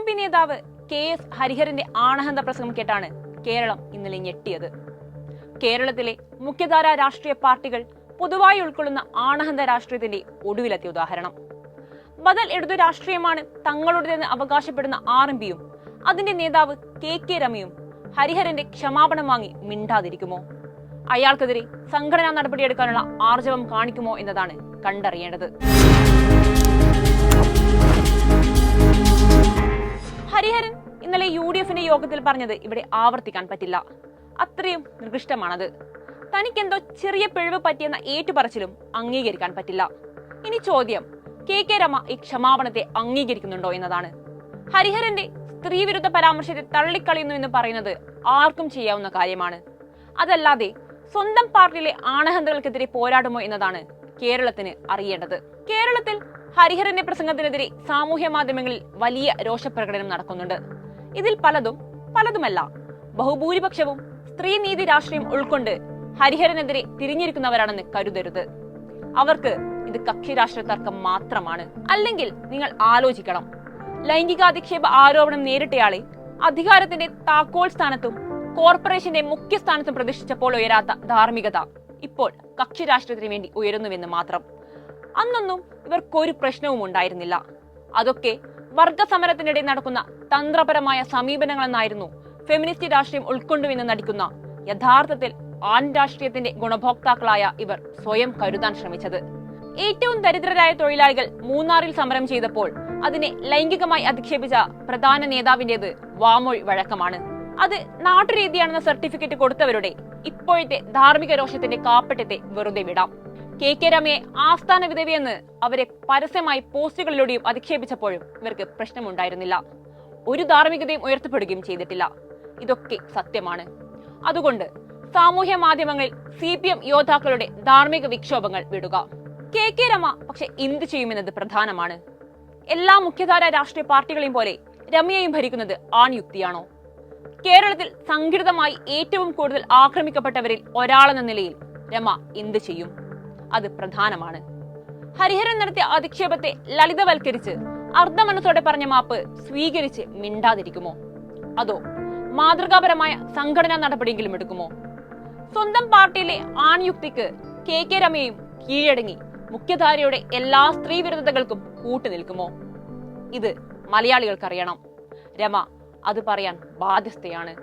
M P നേതാവ് K S ഹരിഹരന്റെ ആണഹന്ത പ്രസംഗം കേട്ടാണ് കേരളം ഇന്നലെ ഞെട്ടിയത്. കേരളത്തിലെ മുഖ്യധാര രാഷ്ട്രീയ പാർട്ടികൾ പൊതുവായി ഉൾക്കൊള്ളുന്ന ആണഹന്ത രാഷ്ട്രീയത്തിന്റെ ഒടുവിലെത്തിയ ഉദാഹരണം. ബദൽ ഇടതു രാഷ്ട്രീയമാണ് തങ്ങളുടേതെന്ന് അവകാശപ്പെടുന്ന ആർ എം പിയും അതിന്റെ നേതാവ് കെ കെ രമയും ഹരിഹരന്റെ ക്ഷമാപണം വാങ്ങി മിണ്ടാതിരിക്കുമോ? അയാൾക്കെതിരെ സംഘടനാ നടപടിയെടുക്കാനുള്ള ആർജവം കാണിക്കുമോ എന്നതാണ് കണ്ടറിയേണ്ടത്. യോഗത്തിൽ പറഞ്ഞത് ഇവിടെ ആവർത്തിക്കാൻ പറ്റില്ല. അത്രയും നികൃഷ്ടമാണത് തനിക്കെന്തോ ചെറിയ പിഴവ് പറ്റിയെന്ന ഏറ്റുപറച്ചിലും അംഗീകരിക്കാൻ പറ്റില്ല. ഇനി ചോദ്യം കെ കെ രമ ഈ ക്ഷമാപണത്തെ അംഗീകരിക്കുന്നുണ്ടോ എന്നതാണ്. ഹരിഹരന്റെ സ്ത്രീവിരുദ്ധ പരാമർശത്തെ തള്ളിക്കളയുന്നു എന്ന് പറയുന്നത് ആർക്കും ചെയ്യാവുന്ന കാര്യമാണ്. അതല്ലാതെ സ്വന്തം പാർട്ടിയിലെ ആണഹന്തകൾക്കെതിരെ പോരാടുമോ എന്നതാണ് കേരളത്തിന് അറിയേണ്ടത്. കേരളത്തിൽ ഹരിഹരന്റെ പ്രസംഗത്തിനെതിരെ സാമൂഹ്യ മാധ്യമങ്ങളിൽ വലിയ രോഷപ്രകടനം നടക്കുന്നുണ്ട്. ഇതിൽ പലതും പലതുമല്ല. ബഹുഭൂരിപക്ഷവും സ്ത്രീനീതി രാഷ്ട്രീയം ഉൾക്കൊണ്ട് ഹരിഹരനെതിരെ തിരിഞ്ഞിരിക്കുന്നവരാണെന്ന് കരുതരുത്. അവർക്ക് ഇത് കക്ഷി രാഷ്ട്രീയ തർക്കം മാത്രമാണ്. അല്ലെങ്കിൽ നിങ്ങൾ ആലോചിക്കണം. ലൈംഗികാധിക്ഷേപ ആരോപണം നേരിട്ടയാളെ അധികാരത്തിന്റെ താക്കോൽ സ്ഥാനത്തും കോർപ്പറേഷന്റെ മുഖ്യ സ്ഥാനത്തും പ്രതിഷ്ഠിച്ചപ്പോൾ ഉയരാത്ത ധാർമ്മികത ഇപ്പോൾ കക്ഷി രാഷ്ട്രീയത്തിന് വേണ്ടി ഉയരുന്നുവെന്ന് മാത്രം. അന്നൊന്നും ഇവർക്കൊരു പ്രശ്നവും ഉണ്ടായിരുന്നില്ല അതൊക്കെ വർഗസമരത്തിനിടെ നടക്കുന്ന തന്ത്രപരമായ സമീപനങ്ങളെന്നായിരുന്നു ഫെമിനിസ്റ്റ് രാഷ്ട്രീയം ഉൾക്കൊണ്ടുവെന്ന് നടിക്കുന്ന യഥാർത്ഥത്തിൽ ആൺ രാഷ്ട്രീയത്തിന്റെ ഗുണഭോക്താക്കളായ ഇവർ സ്വയം കരുതാൻ ശ്രമിച്ചത്. ഏറ്റവും ദരിദ്രരായ തൊഴിലാളികൾ മൂന്നാറിൽ സമരം ചെയ്തപ്പോൾ അതിനെ ലൈംഗികമായി അധിക്ഷേപിച്ച പ്രധാന നേതാവിന്റേത് വാമൊഴി വഴക്കമാണ്. അത് നാട്ടുരീതിയാണെന്ന സർട്ടിഫിക്കറ്റ് കൊടുത്തവരുടെ ഇപ്പോഴത്തെ ധാർമ്മിക രോഷത്തിന്റെ കാപ്പറ്റത്തെ വെറുതെ വിടാം. കെ കെ രമയെ ആസ്ഥാന വിധവിയെന്ന് അവരെ പരസ്യമായി പോസ്റ്റുകളിലൂടെയും അധിക്ഷേപിച്ചപ്പോഴും ഇവർക്ക് പ്രശ്നമുണ്ടായിരുന്നില്ല. ഒരു ധാർമ്മികതയും ഉയർത്തപ്പെടുകയും ചെയ്തിട്ടില്ല. ഇതൊക്കെ സത്യമാണ്. അതുകൊണ്ട് സാമൂഹ്യ മാധ്യമങ്ങളിൽ സി പി എം യോദ്ധാക്കളുടെ ധാർമ്മിക വിക്ഷോഭങ്ങൾ വിടുക. കെ കെ രമ പക്ഷെ എന്ത് ചെയ്യുമെന്നത് പ്രധാനമാണ്. എല്ലാ മുഖ്യധാര രാഷ്ട്രീയ പാർട്ടികളെയും പോലെ രമയെയും ഭരിക്കുന്നത് ആൺയുക്തിയാണോ? കേരളത്തിൽ സംഘടിതമായി ഏറ്റവും കൂടുതൽ ആക്രമിക്കപ്പെട്ടവരിൽ ഒരാളെന്ന നിലയിൽ രമ എന്ത് ചെയ്യും? അത് പ്രധാനമാണ്. ഹരിഹരൻ നടത്തിയ അധിക്ഷേപത്തെ ലളിതവൽക്കരിച്ച് അർദ്ധമനത്തോടെ പറഞ്ഞ മാപ്പ് സ്വീകരിച്ച് മിണ്ടാതിരിക്കുമോ? അതോ മാതൃകാപരമായ സംഘടനാ നടപടിയെങ്കിലും എടുക്കുമോ? സ്വന്തം പാർട്ടിയിലെ ആൺയുക്തിക്ക് കെ കെ രമയും കീഴടങ്ങി മുഖ്യധാരയുടെ എല്ലാ സ്ത്രീവിരുദ്ധതകൾക്കും കൂട്ടുനിൽക്കുമോ? ഇത് മലയാളികൾക്കറിയണം. രമ അത് പറയാൻ ബാധ്യസ്ഥയാണ്.